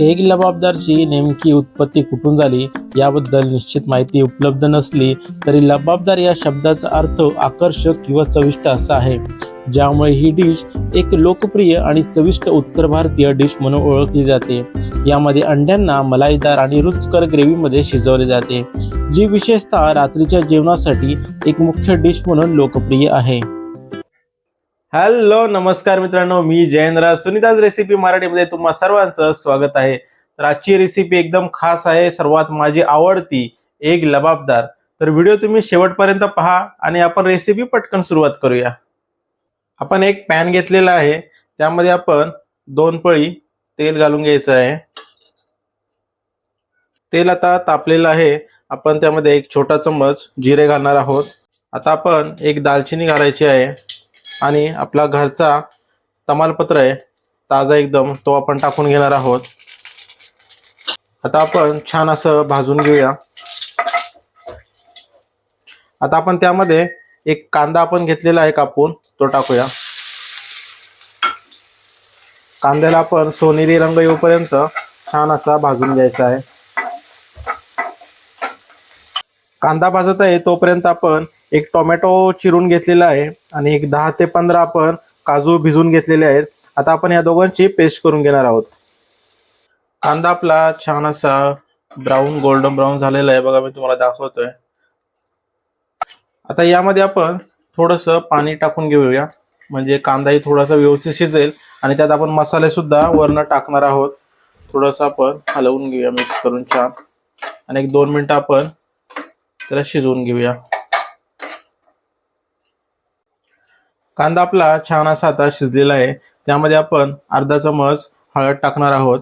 एक लबाबदारची नेमकी उत्पत्ती कुठून झाली याबद्दल निश्चित माहिती उपलब्ध नसली तरी लबाबदार या शब्दाचा अर्थ आकर्षक किंवा चविष्ट असा आहे. ज्यामुळे ही डिश एक लोकप्रिय आणि चविष्ट उत्तर भारतीय डिश म्हणून ओळखली जाते. यामध्ये अंड्यांना मलाईदार आणि रुचकर ग्रेव्हीमध्ये शिजवले जाते जी विशेषतः रात्रीच्या जेवणासाठी एक मुख्य डिश म्हणून लोकप्रिय आहे. हॅलो नमस्कार मित्रांनो मी जयेंद्र. सुनीताज रेसिपी मराठीमध्ये तुम्हा सर्वांचं स्वागत आहे. तर आजची रेसिपी एकदम खास आहे सर्वात माझी आवडती एक लबाबदार. तर व्हिडिओ तुम्ही शेवटपर्यंत पहा आणि आपण रेसिपी पटकन सुरुवात करूया. आपण एक पॅन घेतलेला आहे त्यामध्ये आपण दोन पळी तेल घालून घ्यायचं आहे. तेल आता तापलेलं आहे आपण त्यामध्ये एक छोटा चम्मच जिरे घालणार आहोत. आता आपण एक दालचिनी घालायची आहे. आणि आपला घरचा तमालपत्र आहे ताजा एकदम तो आपण टाकून घेणार आहोत. आता आपण छान असं भाजून घेऊया. आता आपण त्यामध्ये एक कांदा आपण घेतलेला आहे कापून तो टाकूया. कांद्याला आपण सोनेरी रंग येऊपर्यंत छान असा भाजून घ्यायचा आहे. कांदा भाजत आहे तोपर्यंत आपण एक टोमॅटो चिरून घेतलेला आहे आणि एक दहा ते पंधरा आपण काजू भिजून घेतलेले आहेत. आता आपण या दोघांची पेस्ट करून घेणार आहोत. कांदा आपला छान असा ब्राऊन गोल्डन ब्राऊन झालेला आहे. बघा मी तुम्हाला दाखवतोय. आता यामध्ये आपण थोडस पाणी टाकून घेऊया. म्हणजे कांदाही थोडासा व्यवस्थित शिजेल आणि त्यात आपण मसाले सुद्धा वरनं टाकणार आहोत. थोडस आपण हलवून घेऊया मिक्स करून छान. आणि एक दोन मिनिटं आपण त्याला शिजवून घेऊया. कांदा आपला छान असा आता शिजलेला आहे. त्यामध्ये आपण अर्धा चमच हळद टाकणार आहोत.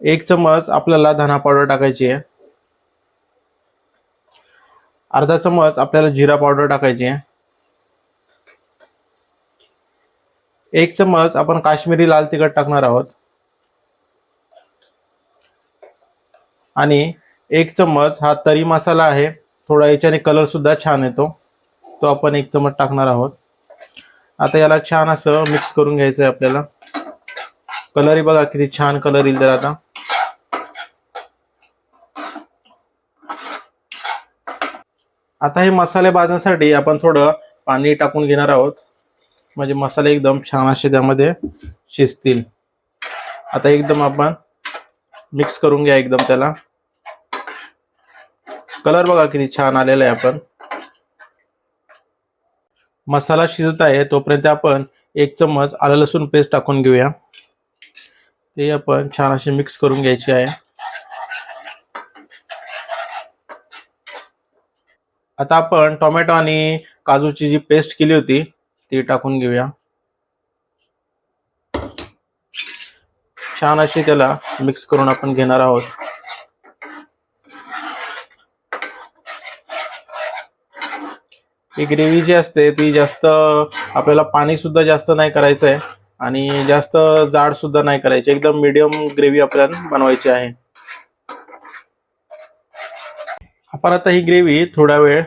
एक चमच आपल्याला धना पावडर टाकायची आहे. अर्धा चमच आपल्याला जिरा पावडर टाकायची आहे. एक चमच आपण काश्मीरी लाल तिखट टाकणार आहोत. आणि एक चम्मच हा तरी मसाला आहे. थोडा याच्याने कलर सुद्धा छान येतो. तो आपण एक चमच टाकणार आहोत. आता याला छान असं मिक्स करून घ्यायचं आहे आपल्याला. कलरही बघा किती छान कलर येईल तर आता. आता हे मसाले भाजण्यासाठी आपण थोडं पाणी टाकून घेणार आहोत. म्हणजे मसाले एकदम छान असे त्यामध्ये शिजतील. आता एकदम आपण मिक्स करून घ्या एकदम त्याला. कलर बघा किती छान आलेला आहे आपण. मसाला शिजत आहे तोपर्यंत आपण एक चम्मच आलं लसूण पेस्ट टाकून घेऊया. ते आपण छान असे मिक्स करून घ्यायचे आहे. आता आपण टोमॅटो आणि काजूची जी पेस्ट केली होती ती टाकून घेऊया. छान अशी त्याला मिक्स करून आपण घेणार आहोत. ही ग्रेव्ही जी असते ती जास्त आपल्याला पाणी सुद्धा जास्त नाही करायचं आहे आणि जास्त जाड सुद्धा नाही करायची. एकदम मीडियम ग्रेव्ही आपल्याला बनवायची आहे. आपण आता ही ग्रेव्ही थोडा वेळ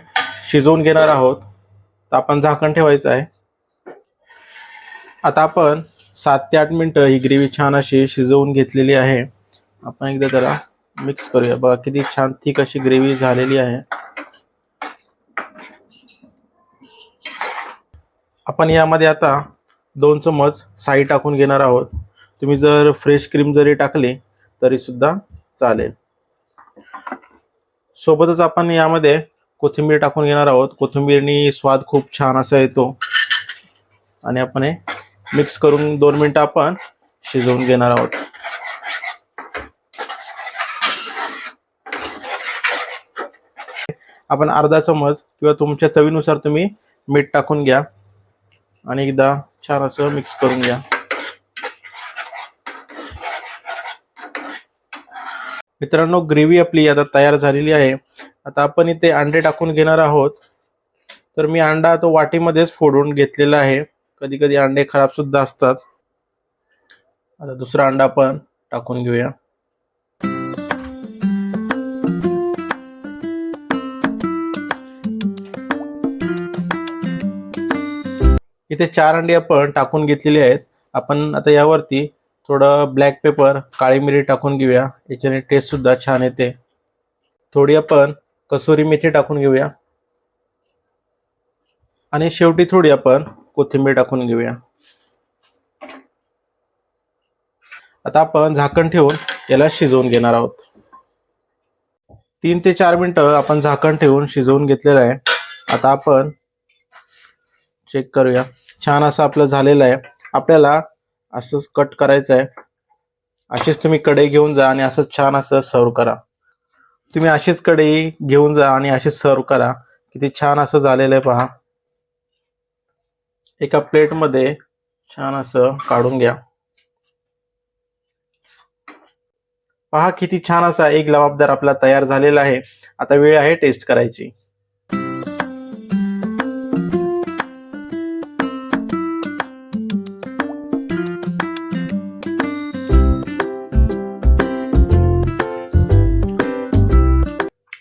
शिजवून घेणार आहोत. तर आपण झाकण ठेवायचं आहे. आता आपण सात ते आठ मिनटं ही ग्रेव्ही छान अशी शिजवून घेतलेली आहे. आपण एकदा त्याला मिक्स करूया. बघा किती छान थिक अशी ग्रेव्ही झालेली आहे. आपण यामध्ये आता दोन चमच साई टाकून घेणार आहोत. तुम्ही जर फ्रेश क्रीम जरी टाकली तरी सुद्धा चालेल. सोबतच आपण यामध्ये कोथिंबीर टाकून घेणार आहोत. कोथिंबीरनी स्वाद खूप छान असा येतो. आणि आपण हे मिक्स करून दोन मिनिटं आपण शिजवून घेणार आहोत. आपण अर्धा चमच किंवा तुमच्या चवीनुसार तुम्ही मीठ टाकून घ्या. आणि एकदा छान असं मिक्स करून घ्या. मित्रांनो ग्रेव्ही आपली आता तयार झालेली आहे. आता आपण इथे अंडे टाकून घेणार आहोत. तर मी अंडा तो वाटीमध्येच फोडून घेतलेला आहे. कधी कधी अंडे खराब सुद्धा असतात. आता दुसरा अंडा आपण टाकून घेऊया. इथे चार अंडी आपण टाकून घेतलेली आहेत. आपण आता यावरती थोडं ब्लॅक पेपर काळी मिरी टाकून घेऊया. याच्याने टेस्ट सुद्धा छान येते. थोडी आपण कसुरी मेथी टाकून घेऊया. आणि शेवटी थोडी आपण कोथिंबीर टाकून घेऊया. आता आपण झाकण ठेवून याला शिजवून घेणार आहोत. तीन ते चार मिनटं आपण झाकण ठेवून शिजवून घेतलेलं आहे. आता आपण चेक करूया. छान असं आपलं झालेलं आहे. आपल्याला असंच कट करायचं आहे अशीच तुम्ही कढई घेऊन जा आणि असं छान असं सर्व करा. तुम्ही अशीच कढई घेऊन जा आणि अशीच सर्व करा. किती छान असं झालेलं आहे पहा. एका प्लेटमध्ये छान असं काढून घ्या. पहा किती छान असा एक लबाबदार आपला तयार झालेला आहे. आता वेळ आहे टेस्ट करायची.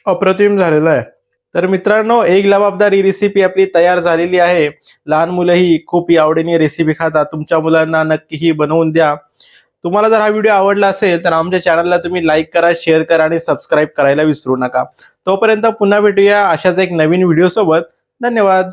अप्रतिम झालेलं आहे. तर मित्रांनो एक लबाबदार ही रेसिपी आपली तयार झालेली आहे. लहान मुलंही खूप आवडीने रेसिपी खातात. तुमच्या मुलांना नक्की ही बनवून द्या. तुम्हाला जर हा व्हिडिओ आवडला असेल तर आमच्या चॅनलला तुम्ही लाईक करा शेअर करा आणि सबस्क्राईब करायला विसरू नका. तोपर्यंत पुन्हा भेटूया अशाच एक नवीन व्हिडिओ सोबत. धन्यवाद.